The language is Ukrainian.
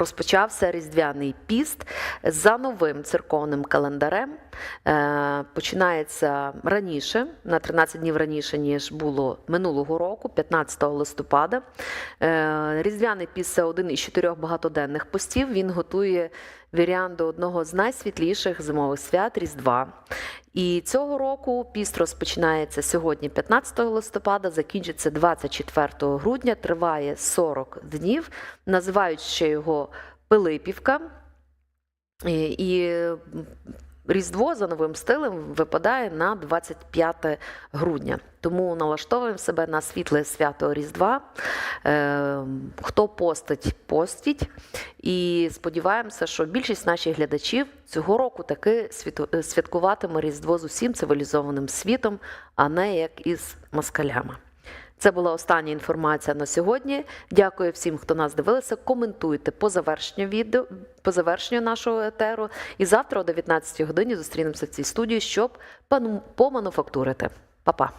розпочався різдвяний піст за новим церковним календарем. Е, Починається раніше, на 13 днів раніше, ніж було минулого року, 15 листопада. Е, Різдвяний піст це один із чотирьох багатоденних постів. Він готує вірян до одного з найсвітліших зимових свят Різдва. І цього року піст розпочинається сьогодні, 15 листопада, закінчиться 24 грудня, триває 40 днів. Називають ще його Пилипівка. І, Різдво за новим стилем випадає на 25 грудня. Тому налаштовуємо себе на світле свято Різдва. Е, хто постить, постіть. І сподіваємося, що більшість наших глядачів цього року таки святкуватиме Різдво з усім цивілізованим світом, а не як із москалями. Це була остання інформація на сьогодні. Дякую всім, хто нас дивилися. Коментуйте по завершенню відео, по завершенню нашого етеру. І завтра о 19 годині зустрінемося в цій студії, щоб пану- помануфактурити. Па-па!